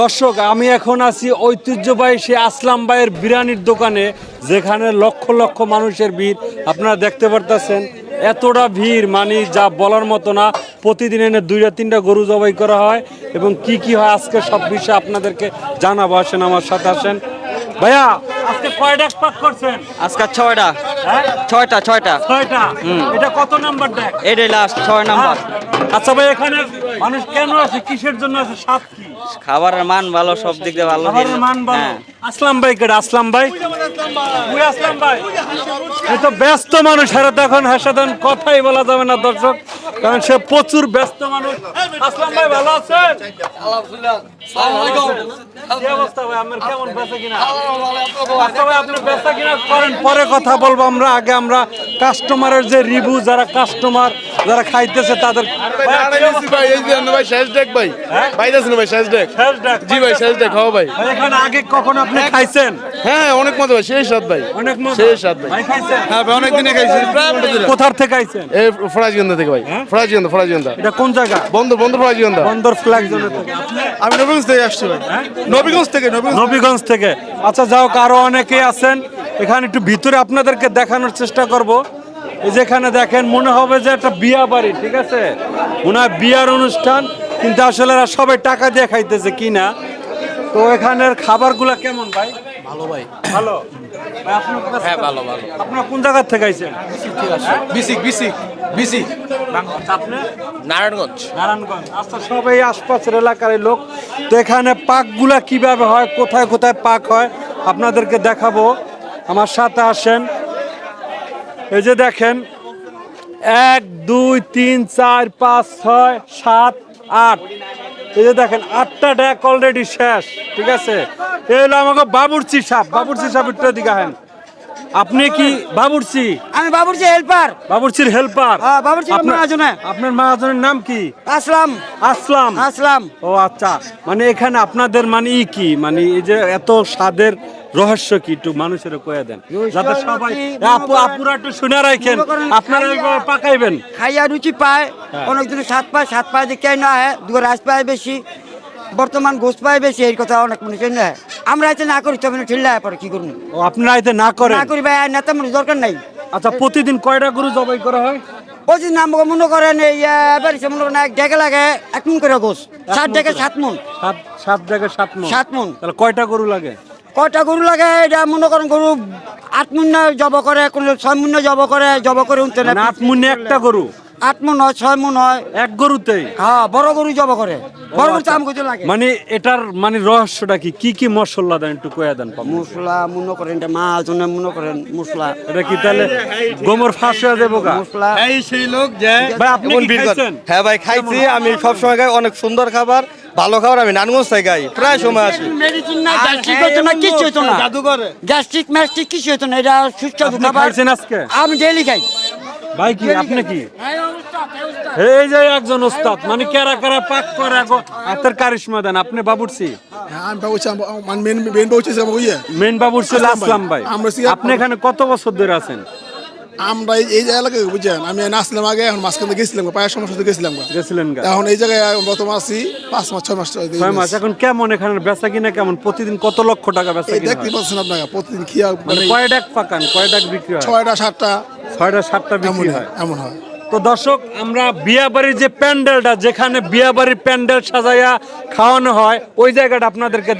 দর্শক আমি এখন আছি ঐতিহ্যবাহী সে আসলাম ভাইয়ের বিরিয়ানির দোকানে যেখানে লক্ষ লক্ষ মানুষের ভিড়। আপনারা দেখতে পারতেছেন এতটা ভিড় মানে যা বলার মতো না প্রতিদিন এনে দুইটা তিনটা গরু জবাই করা হয়। এবং কি কি হয় আজকে সব বিষয়ে আপনাদেরকে জানাব। আসেন আমার সাথে আসেন। ভাইয়া আজকে কয় পাক করছেন? আজকে ছয়টা। হ্যাঁ? ছয়টা ছয়টা। ছয়টা? এটা কত নাম্বার ডাক এটাই লাস্ট ছয় নাম্বার। আচ্ছা ভাই এখানে মানুষ কেন আছে কিসের জন্য আছে সাত কি? খাবারের মান ভালো সব দিক দিয়ে ভালো। খাবারের মান ভালো। হ্যাঁ। আসলাম ভাই কেডা? আসলাম ভাই। মুই আসলাম ভাই। এই তো ব্যস্ত মানুষ আর তখন হাসাদান কথাই বলা যাবে না দর্শক। কারণ সে প্রচুর ব্যস্ত মানুষ। আসলাম ভাই ভালো আছেন? কি অবস্থা ভাই? আমার কেমন বেচা কিনা? আচ্ছা ভাই আপনি বেচা কিনা করেন পরে কথা বলব আমরা। আগে আমরা কাস্টমারের যে রিভিউ যারা কাস্টমার যারা খাইতেছে তাদের ভাই, কি অবস্থা? ভাই এই যে ভাই শেষ দেখ ভাই। হ্যাঁ? পাইতেছেন ভাই শেষ দেখ। জি ভাই শেষ দেখ হও ভাই। ভাই, এখানে আগে কখন আপনি খাইছেন? হ্যাঁ অনেক মজা ভাই সেই স্বাদ ভাই। অনেক মজা। সেই স্বাদ ভাই। ভাই হ্যাঁ ভাই অনেক দিনে খাইছি। কোথার থেকে এই ভাই হ্যাঁ? এটা কোন জায়গা? বন্দর ফ্ল্যাগ জোনে থেকে। আমি নবীগঞ্জ থেকে আসছি ভাই। নবীগঞ্জ থেকে নবীগঞ্জ। থেকে। আচ্ছা যাও আরও অনেকেই আছেন। এখানে একটু ভিতরে আপনাদেরকে দেখানোর চেষ্টা করব। যেখানে দেখেন মনে হবে যে একটা বিয়া বাড়ি ঠিক আছে? ওনার বিয়ার অনুষ্ঠান কিন্তু আসলে এরা সবাই টাকা দিয়ে খাইতেছে কি না তো এখানের খাবারগুলো কেমন ভাই? ভালো ভাই। ভালো? হ্যাঁ ভালো ভালো। আপনার কোন জায়গা থেকে আইছেন? বিসিক বিসিক বিসিক। আপনি? নারায়ণগঞ্জ। নারায়ণগঞ্জ। আচ্ছা সবাই আশপাশের এলাকার লোক। তো এখানে পাকগুলা কীভাবে হয় কোথায় কোথায় পাক হয় আপনাদেরকে দেখাবো। আমার সাথে আসেন এই যে দেখেন, এক, দুই, তিন, চার, পাঁচ, ছয়, সাত, আট। এই যে দেখেন, আটটা ড্যাক অলরেডি শেষ, ঠিক আছে? এই হলো আমাকে বাবুরচি সাপ বাবুরচি সাপ একটু দিকে হেন আপনি কি বাবুরচি? আমি বাবুরচি হেল্পার বাবুরচির হেল্পার হ্যাঁ, বাবুর্চির মহাজনে। আপনার মহাজনের নাম কি? আসলাম। আসলাম। আসলাম। ও আচ্ছা মানে এখানে আপনাদের মানে ই কি? মানে এই যে এত স্বাদের রহস্য কি? একটু মানুষের কয়ে দেন। যাতে সবাই আপু আপুরা একটু শুনে রাখেন। আপনারা পাকাইবেন। খাইয়া রুচি পায়। হ্যাঁ। অনেকজন সাত পায় সাত পায় দেখে না হয় দুটো রাজ পায় বেশি। বর্তমান গোস পায় বেশি এই কথা অনেক মানুষ না। আমরা এতে না করি তবে ঠেললে পরে কি করব? ও আপনারা এতে না করেন? না করি ভাই নেতা মানুষ দরকার নাই। আচ্ছা প্রতিদিন কয়টা গরু জবাই করা হয়? ওই নাম মনে করেন এই এবার মনে করেন এক ডেকে লাগে এক মন করে গোস। সাত ডেকে সাত মন। সাত সাত জায়গায় সাত মন? সাত মন। তাহলে কয়টা গরু লাগে? কয়টা গরু লাগে এটা মনে করেন গরু আট মন জব করে কোন ছয় মন জব করে জব করে উনতে না। মানে আট মুনে একটা গরু? আট মন হয় ছয় মন হয়। এক গরুতেই? হ্যাঁ বড় গরু জব করে। মানে এটার মানে রহস্যটা কি? কি কি মশলা দেন একটু কয়ে দেন মশলা মনে করেন এটা মাছ মনে করেন মশলা। এটা কি তাহলে গোমর ফাঁস হয়ে যাব মশলা। এই সেই লোক যে ভাই আপনি এমন কি খাইছেন? হ্যাঁ ভাই খাইছি। আমি সব সময় খাই অনেক সুন্দর খাবার ভালো খাবার আমি নানগঞ্জ থেকে খাই প্রায় সময় আসি। মেডিসিন না গ্যাস্ট্রিক হতো না কিছু হতো না। জাদুঘরে। গ্যাস্ট্রিক ম্যাস্ট্রিক কিছু হতো না এটা সুস্বাদু আপনি খাবার। আজকে? আমি ডেলি খাই। ভাই কি আপনি কি? এই যে একজন ওস্তাদ মানে কেরা কেরা পাক করে হাতের কারিশমা দেন আপনি বলছি মানে বাবুরসি আসলাম ভাই। আপনি এখানে কত বছর ধরে আছেন? আমরা এই- এলাকায় বুঝছেন? আমি আসলাম আগে এখন মাঝখানে গেছিলাম পায়ের সমস্যা গেছিলাম গেছিলেন এখন এই জায়গায় বর্তমান আছি পাঁচ মাস ছয় মাস ছয় মাস। এখন কেমন এখানে বেচা কিনা কেমন? প্রতিদিন কত লক্ষ টাকা বেচা কিনা দেখতে পাচ্ছেন আপনাকে প্রতিদিন খিয়া মানে মানে কয় ডাক পাকান কয় ডাক বিক্রি হয়? ছয়টা সাতটা। ছয়টা সাতটা বিক্রি হয়। এমন হয়। তো দর্শক, আমরা বিয়া বাড়ির যে প্যান্ডেলটা, যেখানে বিয়া বাড়ির প্যান্ডেল সাজাইয়া খাওয়ানো হয়, ওই জায়গাটা আপনাদেরকে